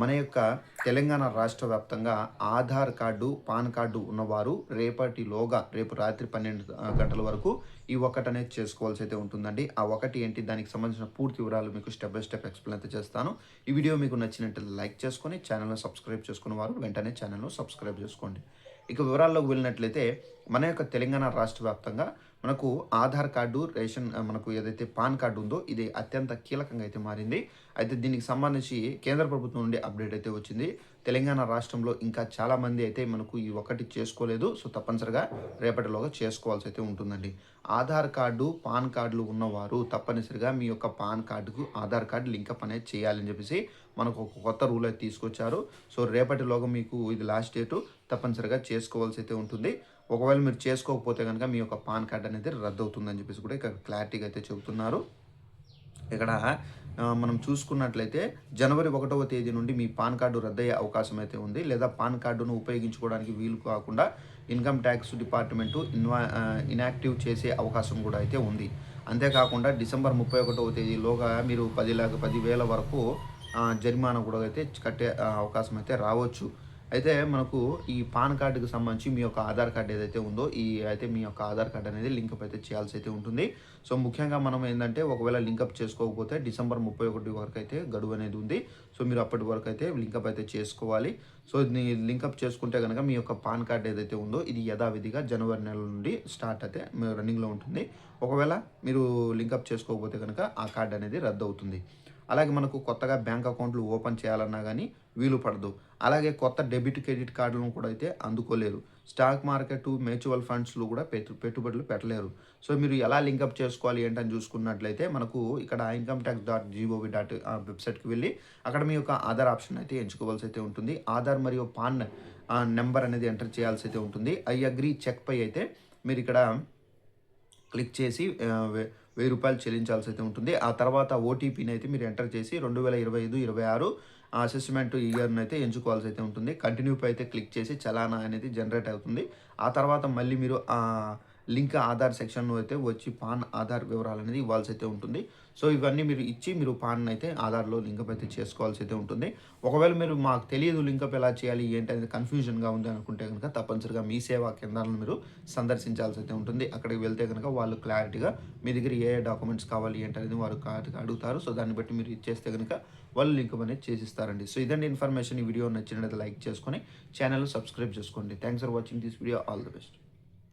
మన యొక్క తెలంగాణ రాష్ట్ర వ్యాప్తంగా ఆధార్ కార్డు పాన్ కార్డు ఉన్నవారు రేపటిలోగా రేపు రాత్రి పన్నెండు గంటల వరకు ఈ ఒకటి అనేది చేసుకోవాల్సి అయితే ఉంటుందండి. ఆ ఒకటి ఏంటి? దానికి సంబంధించిన పూర్తి వివరాలు మీకు స్టెప్ బై స్టెప్ ఎక్స్ప్లెయిన్ అయితే చేస్తాను. ఈ వీడియో మీకు నచ్చినట్టు లైక్ చేసుకొని ఛానల్ను సబ్స్క్రైబ్ చేసుకున్న వారు వెంటనే ఛానల్ను సబ్స్క్రైబ్ చేసుకోండి. ఇక వివరాల్లోకి వెళ్ళినట్లయితే మన యొక్క తెలంగాణ రాష్ట్ర వ్యాప్తంగా మనకు ఆధార్ కార్డు రేషన్ మనకు ఏదైతే పాన్ కార్డు ఉందో ఇది అత్యంత కీలకంగా అయితే మారింది. అయితే దీనికి సంబంధించి కేంద్ర ప్రభుత్వం నుండి అప్డేట్ అయితే వచ్చింది. తెలంగాణ రాష్ట్రంలో ఇంకా చాలామంది అయితే మనకు ఈ ఒకటి చేసుకోలేదు. సో తప్పనిసరిగా రేపటిలోగా చేసుకోవాల్సి అయితే ఉంటుందండి. ఆధార్ కార్డు పాన్ కార్డులు ఉన్నవారు తప్పనిసరిగా మీ యొక్క పాన్ కార్డుకు ఆధార్ కార్డు లింకప్ అనేది చేయాలని చెప్పేసి మనకు ఒక కొత్త రూల్ అయితే తీసుకొచ్చారు. సో రేపటిలోగా మీకు ఇది లాస్ట్ డేటు తప్పనిసరిగా చేసుకోవాల్సి అయితే ఉంటుంది. ఒకవేళ మీరు చేసుకోకపోతే కనుక మీ యొక్క పాన్ కార్డ్ అనేది రద్దు అవుతుందని చెప్పేసి కూడా ఇక్కడ క్లారిటీగా అయితే చెబుతున్నారు. ఇక్కడ మనం చూసుకున్నట్లయితే జనవరి ఒకటవ తేదీ నుండి మీ పాన్ కార్డు రద్దయ్యే అవకాశం అయితే ఉంది. లేదా పాన్ కార్డును ఉపయోగించుకోవడానికి వీలు కాకుండా ఇన్కమ్ ట్యాక్స్ డిపార్ట్మెంటు ఇన్వా ఇనాక్టివ్ చేసే అవకాశం కూడా అయితే ఉంది. అంతేకాకుండా డిసెంబర్ ముప్పై ఒకటవ తేదీలోగా మీరు పది లాగా పదివేల వరకు జరిమానా కూడా అయితే కట్టే అవకాశం అయితే రావచ్చు. అయితే మనకు ఈ పాన్ కార్డుకి సంబంధించి మీ యొక్క ఆధార్ కార్డు ఏదైతే ఉందో ఈ అయితే మీ యొక్క ఆధార్ కార్డు అనేది లింకప్ అయితే చేయాల్సి అయితే ఉంటుంది. సో ముఖ్యంగా మనం ఏంటంటే ఒకవేళ లింకప్ చేసుకోకపోతే డిసెంబర్ ముప్పై ఒకటి వరకు అయితే గడువు అనేది ఉంది. సో మీరు అప్పటి వరకు అయితే లింకప్ అయితే చేసుకోవాలి. సో లింకప్ చేసుకుంటే కనుక మీ యొక్క పాన్ కార్డు ఏదైతే ఉందో ఇది యథావిధిగా జనవరి నెల నుండి స్టార్ట్ అయితే రన్నింగ్లో ఉంటుంది. ఒకవేళ మీరు లింకప్ చేసుకోకపోతే కనుక ఆ కార్డు అనేది రద్దు అవుతుంది. అలాగే మనకు కొత్తగా బ్యాంక్ అకౌంట్లు ఓపెన్ చేయాలన్నా కానీ వీలు పడదు. అలాగే కొత్త డెబిట్ క్రెడిట్ కార్డులను కూడా అయితే అందుకోలేరు. స్టాక్ మార్కెట్ మ్యూచువల్ ఫండ్స్లో కూడా పెట్టు పెట్టుబడులు పెట్టలేరు. సో మీరు ఎలా లింకప్ చేసుకోవాలి ఏంటని చూసుకున్నట్లయితే మనకు ఇక్కడ income tax dot GOV dot వెబ్సైట్కి వెళ్ళి అక్కడ మీ యొక్క ఆధార్ ఆప్షన్ అయితే ఎంచుకోవాల్సి అయితే ఉంటుంది. ఆధార్ మరియు పాన్ నెంబర్ అనేది ఎంటర్ చేయాల్సి అయితే ఉంటుంది. ఐ అగ్రీ చెక్ పై అయితే మీరు ఇక్కడ క్లిక్ చేసి వెయ్యి రూపాయలు చెల్లించాల్సి అయితే ఉంటుంది. ఆ తర్వాత ఓటీపీని అయితే మీరు ఎంటర్ చేసి రెండు వేల ఇరవై ఐదు ఇరవై ఆరు అసెస్మెంట్ ఇయర్ని అయితే ఎంచుకోవాల్సి అయితే ఉంటుంది. కంటిన్యూ పై అయితే క్లిక్ చేసి చలానా అనేది జనరేట్ అవుతుంది. ఆ తర్వాత మళ్ళీ మీరు ఆ లింక్ ఆధార్ సెక్షన్ అయితే వచ్చి పాన్ ఆధార్ వివరాలు అనేది ఇవ్వాల్సి అయితే ఉంటుంది. సో ఇవన్నీ మీరు ఇచ్చి మీరు పాన్ అయితే ఆధార్లో లింకప్ అయితే చేసుకోవాల్సి అయితే ఉంటుంది. ఒకవేళ మీరు మాకు తెలియదు లింకప్ ఎలా చేయాలి ఏంటి అనేది కన్ఫ్యూజన్గా ఉంది అనుకుంటే కనుక తప్పనిసరిగా మీ సేవా కేంద్రాలను మీరు సందర్శించాల్సి అయితే ఉంటుంది. అక్కడికి వెళ్తే కనుక వాళ్ళు క్లారిటీగా మీ దగ్గర ఏ ఏ డాక్యుమెంట్స్ కావాలి ఏంటి అనేది వారు క్లారిటీగా అడుగుతారు. సో దాన్ని బట్టి మీరు ఇచ్చేస్తే కనుక వాళ్ళు లింక్ అనేది చేసిస్తారండి. సో ఇదండి ఇన్ఫర్మేషన్ ఈ వీడియో నచ్చినట్లయితే లైక్ చేసుకొని ఛానల్ సబ్స్క్రైబ్ చేసుకోండి. Thanks for watching this video. All the best.